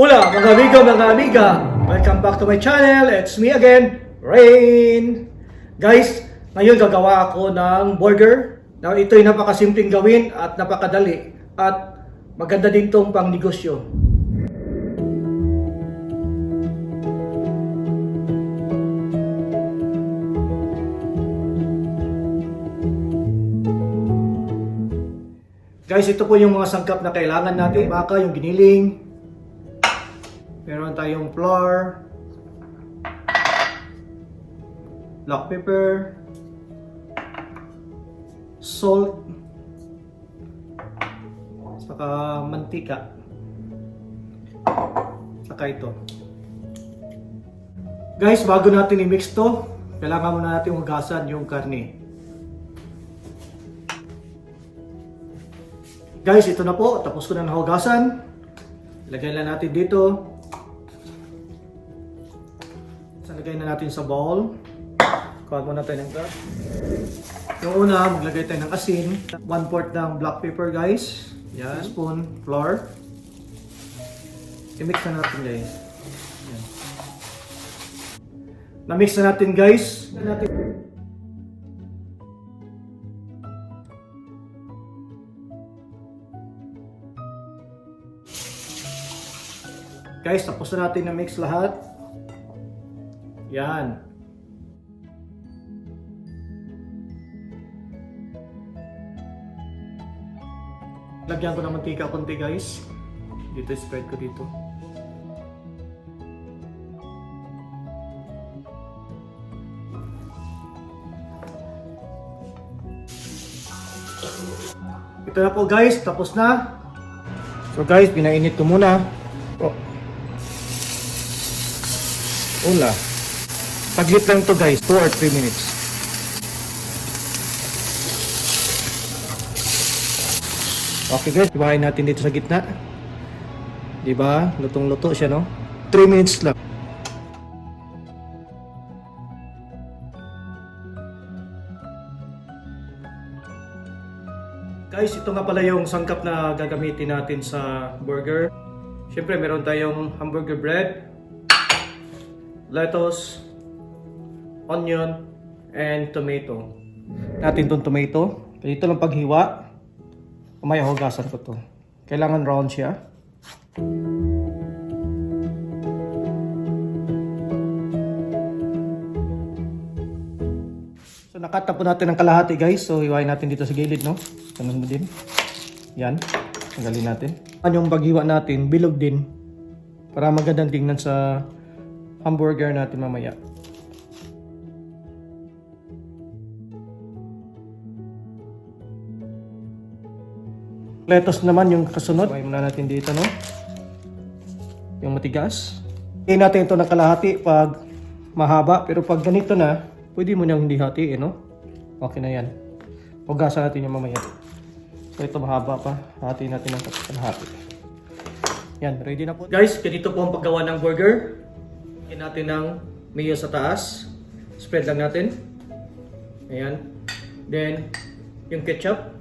Mga amigo, mga amiga, welcome back to my channel. It's me again, Rain. Guys, ngayon gagawa ako ng burger. Now, ito'y napakasimpleng gawin at napakadali. At maganda din tong pang negosyo. Guys, ito po yung mga sangkap na kailangan natin. Baka yung giniling. Meron tayong flour. Black pepper. Salt. Saka mantika. Saka ito. Guys, bago natin i-mix to, kailangan muna natin hugasan yung karne. Guys, ito na po. Tapos ko na nahugasan. Lagay na natin dito. Lagay na natin sa bowl. Kuha muna tayo ng gas. Yung una, maglagay tayo ng asin. 1 4 ng black pepper guys. Yan. Spoon flour. I-mix na natin guys. Yan. Na-mix na natin guys. Na natin. Guys, tapos na natin na mix lahat. Yan. Lagyan ko ng mantika konti guys. Dito spread ko dito. Ito na po guys, tapos na. So guys, pinainit ko muna. Oh. Ula. Saglit lang to guys, 2 or 3 minutes. Okay guys, ibahin natin dito sa gitna. 'Di ba? Lutong-luto siya, no? 3 minutes lang. Guys, ito nga pala yung sangkap na gagamitin natin sa burger. Siyempre, meron tayong hamburger bread, lettuce, onion, and tomato. Natin tong tomato. Dito lang paghiwa. Umaya hugasan ko to. Kailangan round siya. So nakata po natin ang kalahati guys. So iwain natin dito sa gilid no. Ganun mo din. Yan. Tanggalin natin. Yung paghiwa natin, bilog din. Para magandang tingnan sa hamburger natin mamaya. Lettuce naman yung kasunod. Iwain muna natin dito no. Yung matigas. Hindi natin ito ng kalahati pag mahaba. Pero pag ganito na, pwede mo nang hindi hatiin no. Okay na yan. Hugasan natin yung mamaya. So ito mahaba pa. Hati natin ng kalahati. Yan, ready na po. Guys, ganito po ang paggawa ng burger. Lagyan natin ng mayo sa taas. Spread lang natin. Ayan. Then, yung ketchup.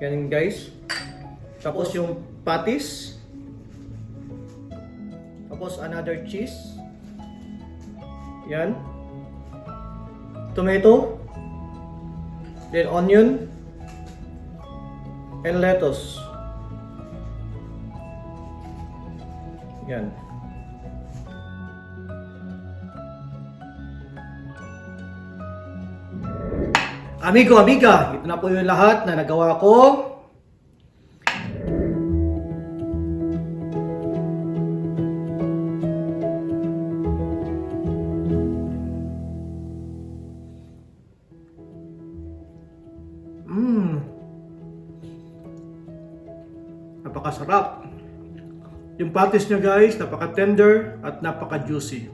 Yan guys. Tapos yung patties. Tapos another cheese. Yan. Tomato. Then onion. And lettuce. Yan. Amigo, amiga, ito na po yung lahat na nagawa ko. Mmm. Napakasarap. Yung patties niya guys, napaka-tender at napaka-juicy.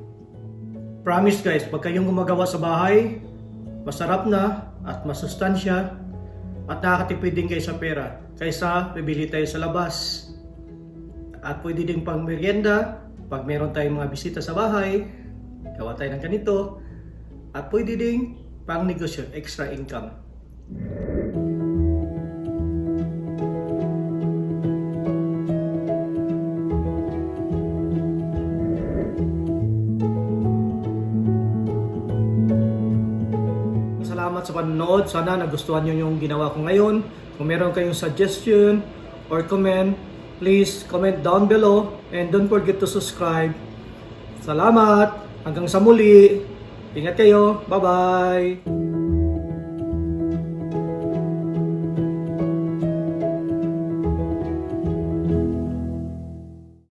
Promise guys, pag kayong gumagawa sa bahay, masarap na at masustansya at nakakatipid din kayo sa pera kaysa bibili tayo sa labas. At pwede din pang merienda pag meron tayong mga bisita sa bahay, gawa tayo ng ganito. At pwede din pang negosyo, extra income. Salamat sa panonood. Sana nagustuhan nyo yung ginawa ko ngayon. Kung meron kayong suggestion or comment, please comment down below. And don't forget to subscribe. Salamat! Hanggang sa muli! Ingat kayo! Bye-bye!